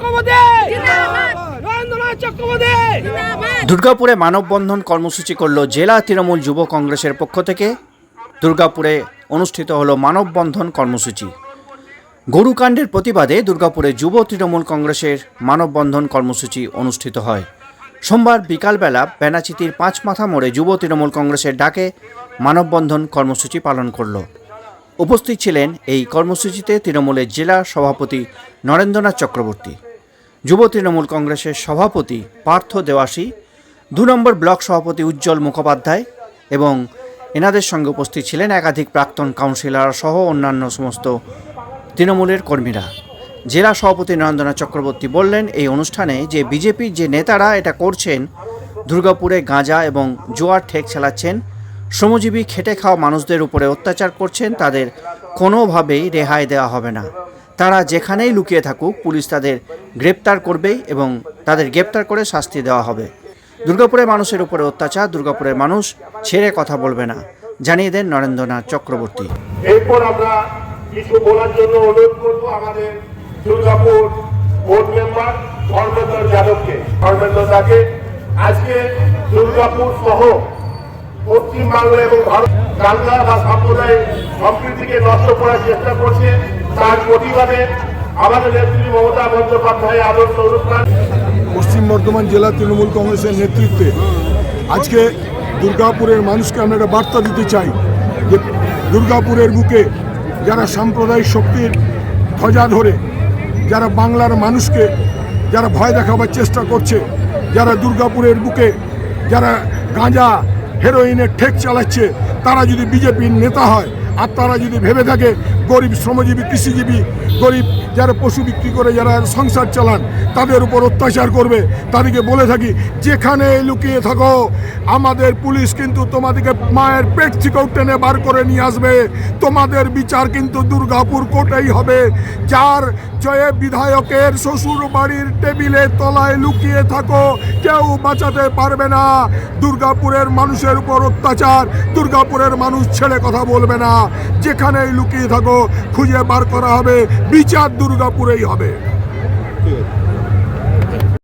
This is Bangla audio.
চক্রবর্তী! দুর্গাপুরে মানববন্ধন কর্মসূচি করল জেলা তৃণমূল যুব কংগ্রেসের পক্ষ থেকে। দুর্গাপুরে অনুষ্ঠিত হলো মানববন্ধন কর্মসূচি। গরুকাণ্ডের প্রতিবাদে দুর্গাপুরে যুব তৃণমূল কংগ্রেসের মানববন্ধন কর্মসূচি অনুষ্ঠিত হয়। সোমবার বিকালবেলা বেনাচিতির পাঁচ মাথা মোড়ে যুব তৃণমূল কংগ্রেসের ডাকে মানববন্ধন কর্মসূচি পালন করল। উপস্থিত ছিলেন এই কর্মসূচিতে তৃণমূলের জেলা সভাপতি নরেন্দ্রনাথ চক্রবর্তী। যুব তৃণমূল কংগ্রেসের সভাপতি পার্থ দেওয়াসী দু নম্বর ব্লক সভাপতি উজ্জ্বল মুখোপাধ্যায় এবং এনাদের সঙ্গে উপস্থিত ছিলেন একাধিক প্রাক্তন কাউন্সিলর সহ অন্যান্য সমস্ত তৃণমূলের কর্মীরা। জেলা সভাপতি নরেন্দ্রনাথ চক্রবর্তী বললেন, এই অনুষ্ঠানে যে বিজেপির যে নেতারা এটা করছেন, দুর্গাপুরে গাঁজা এবং জোয়ার ঠেক চালাচ্ছেন, শ্রমজীবী খেটে খাওয়া মানুষদের উপরে অত্যাচার করছেন, তাদের কোনোভাবেই রেহাই দেওয়া হবে না। তারা যেখানেই লুকিয়ে থাকুক, পুলিশ তাদের গ্রেপ্তার করবেই এবং তাদের গ্রেপ্তার করে শাস্তি দেওয়া হবে। দুর্গাপুরের মানুষের উপরে অত্যাচার, দুর্গাপুরের মানুষ ছেড়ে কথা বলবে না। জানিয়ে দেন নরেন্দ্রনাথ চক্রবর্তী। এরপর আমরা কিছু বলার জন্য অনুরোধ করব আমাদের দুর্গাপুর বোর্ড মেম্বার ধর্মেন্দ্র যাদবকে। ধর্মেন্দ্র দাকে আজকে দুর্গাপুর সহ পশ্চিমবাংলা এবং ভারত বাংলা বা সম্প্রদায় সম্প্রীতিকে নষ্ট করার চেষ্টা করছে। তার প্রতিবাদে আমাদের নেত্রী মমতা বন্দ্যোপাধ্যায় আদর্শ অনুষ্ঠান। পশ্চিম বর্ধমান জেলা তৃণমূল কংগ্রেসের নেতৃত্বে আজকে দুর্গাপুরের মানুষকে আমরা একটা বার্তা দিতে চাই যে দুর্গাপুরের বুকে যারা সাম্প্রদায়িক শক্তির ধ্বজা ধরে, যারা বাংলার মানুষকে যারা ভয় দেখাবার চেষ্টা করছে, যারা দুর্গাপুরের বুকে যারা গাঁজা হেরোইনের ঠেক চালাচ্ছে, তারা যদি বিজেপির নেতা হয় আর তারা যদি ভেবে থাকে, গরিব, শ্রমজীবী, কৃষিজীবী, গরিব যারা পশু বিক্রি করে, যারা সংসার চালান, তাদের উপর অত্যাচার করবে। তাদেরকে বলে থাকি, যেখানে লুকিয়ে থাকো, আমাদের পুলিশ কিন্তু তোমাদেরকে মায়ের পেট থেকেও টেনে বার করে নিয়ে আসবে। তোমাদের বিচার কিন্তু দুর্গাপুর কোর্টেই হবে। যার জয়ে বিধায়কের শ্বশুর বাড়ির টেবিলে তলায় লুকিয়ে থাকো, কেউ বাঁচাতে পারবে না। দুর্গাপুরের মানুষের উপর অত্যাচার, দুর্গাপুরের মানুষ ছেড়ে কথা বলবে না। যেখানেই লুকিয়ে থাকো খুঁজে বার করা হবে। বিচার দুর্গাপুরেই হবে।